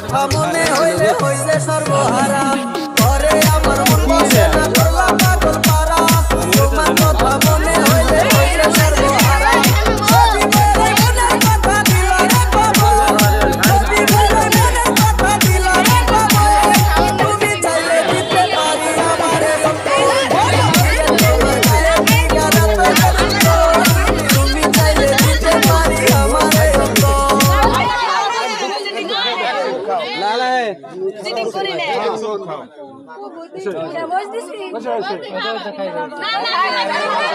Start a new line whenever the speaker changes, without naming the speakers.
কথা মনে হইলে হইলে সর্বহারা। পরে আমার
আচ্ছা, আচ্ছা। না।